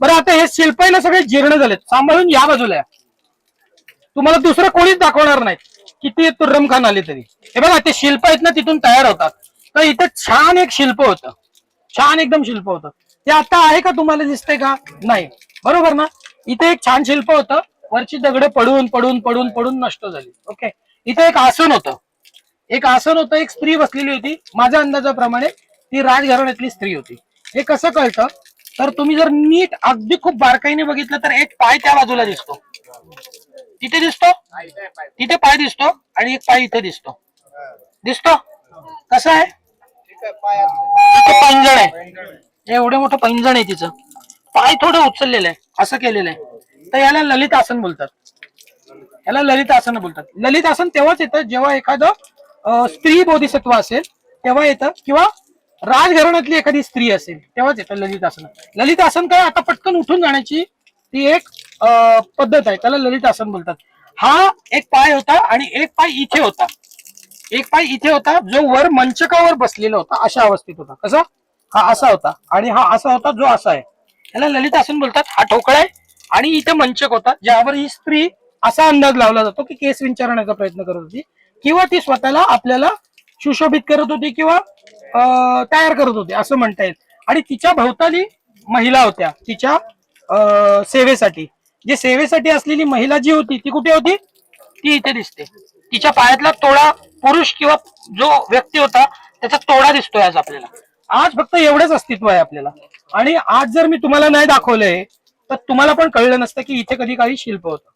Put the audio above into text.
बरं आता हे शिल्प आहे ना सगळे जीर्ण झालेत. सांभाळून या बाजूला या. तुम्हाला दुसरं कोणीच दाखवणार नाही किती तुर्रम खान आले तरी. हे बघा ते शिल्प आहेत ना तिथून तयार होतात. तर इथं छान एक शिल्प होतं. छान एकदम शिल्प होतं. ते आता आहे का तुम्हाला दिसतंय का? नाही. बरोबर ना? इथे एक छान शिल्प होतं. वरची दगड पडून पडून पडून पडून नष्ट झाली. ओके? इथे एक आसन होतं. एक आसन होतं. एक स्त्री बसलेली होती. माझ्या अंदाजाप्रमाणे ती राजघराण्यातली स्त्री होती. हे कसं कळतं? तर तुम्ही जर नीट अगदी खूप बारकाईने बघितलं तर एक पाय त्या बाजूला दिसतो. तिथे दिसतो? तिथे पाय दिसतो आणि एक पाय इथे दिसतो. दिसतो? कसं आहे? तिथे पैंजण आहे. एवढं मोठं पैंजण आहे तिचं. पाय थोडं उचललेलं आहे. असं केलेलं आहे. तर याला ललित आसन बोलतात. याला ललित आसन बोलतात. ललित आसन तेव्हाच येतं जेव्हा एखादं स्त्री बोधिसत्व असेल तेव्हा येतं. किंवा राजघराण्यातली एखादी स्त्री असेल तेव्हाच येतं ललित आसन. ललित आसन काय आता पटकन उठून जाण्याची ती एक पद्धत आहे. त्याला ललित आसन बोलतात. हा एक पाय होता आणि एक पाय इथे होता. एक पाय इथे होता जो वर मंचकावर बसलेला होता अशा अवस्थेत होता. कसा? हा असा होता. आणि हा असा होता जो असा आहे. त्याला ललित आसन बोलतात. हा ठोकळा आहे आणि इथे मंचक होता ज्यावर ही स्त्री असा अंदाज लावला जातो की केस विचारण्याचा प्रयत्न करत होती. किंवा ती स्वतःला आपल्याला सुशोभित करत होती किंवा अं, तयार करत होती असं म्हणता येईल. आणि तिच्या भोवताली महिला होत्या तिच्या सेवेसाठी. जे सेवेसाठी असलेली महिला जी होती ती कुठे होती? ती इथे दिसते. तिच्या पायातला तोडा पुरुष किंवा जो व्यक्ती होता त्याचा तोडा दिसतोय आज आपल्याला. आज फक्त एवढंच अस्तित्व आहे आपल्याला. आणि आज जर मी तुम्हाला नाही दाखवलंय तर तुम्हाला पण कळलं नसतं की इथे कधी काही शिल्प होतं.